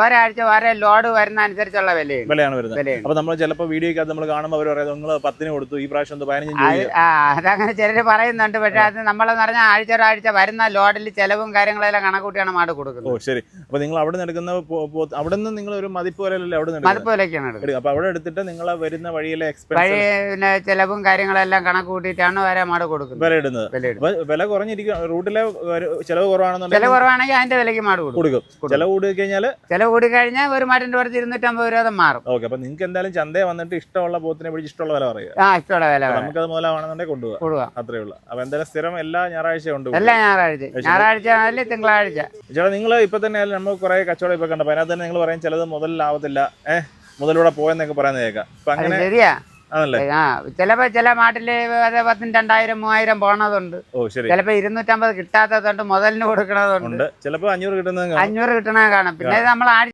ഒരാഴ്ച വരെ ലോഡ് വരുന്ന അനുസരിച്ചുള്ള വിലയാണ്. വിലയാണ് വരുന്നത്. അപ്പൊ നമ്മൾ ചിലപ്പോൾ വീഡിയോ നമ്മൾ കാണുമ്പോൾ അവർ പറയാം നിങ്ങൾ പത്തിന് കൊടുത്തു ഈ പ്രാവശ്യം ഒന്ന് പതിനഞ്ച് അതങ്ങനെ ചിലര് പറയുന്നുണ്ട്. പക്ഷെ അത് നമ്മളെന്ന് പറഞ്ഞാൽ ആഴ്ച ഒരാഴ്ച വരുന്ന ലോഡിൽ ചെലവും കാര്യങ്ങളെല്ലാം കണക്കൂട്ടിയാണ് മാട് കൊടുക്കുന്നത്. ഓ ശരി. അപ്പൊ നിങ്ങൾ അവിടെ നിന്ന് എടുക്കുന്ന അവിടെ നിന്ന് നിങ്ങൾ ഒരു മതിപ്പ് പോലെയല്ലേ അവിടെ നിന്ന് മതിപ്പ് വിലക്കാണ് അപ്പൊ അവിടെ എടുത്തിട്ട് നിങ്ങൾ വരുന്ന വഴിയിലെ വഴി എക്സ്പെൻസ് പിന്നെ ചെലവും കാര്യങ്ങളെല്ലാം കണക്കൂട്ടിയിട്ടാണ് വരെ മാട് കൊടുക്കുന്നത്. വില ഇടുന്നത്. വില കുറഞ്ഞിരിക്കും. റൂട്ടിലെ ചിലവ് കുറവാണെന്നുണ്ടെങ്കിൽ ചെലവ് കുറവാണെങ്കിൽ അതിന്റെ വിലക്ക് മാട് കൊടുക്കും. ചെലവ് കൂടി കഴിഞ്ഞാൽ ചില കൂടി കഴിഞ്ഞാൽ ഒരു മാറ്റിന്റെ പുറത്ത് ഇരുന്നൂറ്റമ്പത് രൂപ മാറും. ഓക്കെ അപ്പൊ നിങ്ങൾക്ക് എന്തായാലും ചന്തയെ വന്നിട്ട് ഇഷ്ടമുള്ള പോത്തിനെ പിടിച്ച് ഇഷ്ടമുള്ള വില പറയുക. ആ ഇഷ്ടമുള്ള വില നമുക്ക് അത് മുതലാവണമെന്നുണ്ടെങ്കിൽ കൊണ്ടുപോകാം കൊടുക്കുക അത്രേ ഉള്ളൂ. അപ്പൊ എന്തായാലും സ്ഥിരം എല്ലാ ഞായറാഴ്ച ഉണ്ട് എല്ലാ ഞായറാഴ്ച ഞായറാഴ്ച അല്ലെങ്കിൽ തിങ്കളാഴ്ച. ചേട്ടാ നിങ്ങൾ ഇപ്പൊ തന്നെ നമ്മൾ കുറെ കച്ചവടം ഇപ്പൊ കണ്ടപ്പോ അതിനകത്ത് തന്നെ നിങ്ങൾ പറയും ചിലത് മുതലാവത്തില്ല ഏഹ് മുതലൂടെ പോയെന്നൊക്കെ പറയുന്നത് കേൾക്കാം. അപ്പൊ അങ്ങനെ ശരിയാ. ആ ചിലപ്പോ ചില നാട്ടിൽ പത്തും രണ്ടായിരം മൂവായിരം പോണതുണ്ട്. ചിലപ്പോ ഇരുന്നൂറ്റമ്പത് കിട്ടാത്തതുണ്ട് മുതലിന് കൊടുക്കണതുണ്ട്. ചിലപ്പോ. അഞ്ഞൂറ് കിട്ടണ കാണാം. പിന്നെ നമ്മൾ ആഴ്ച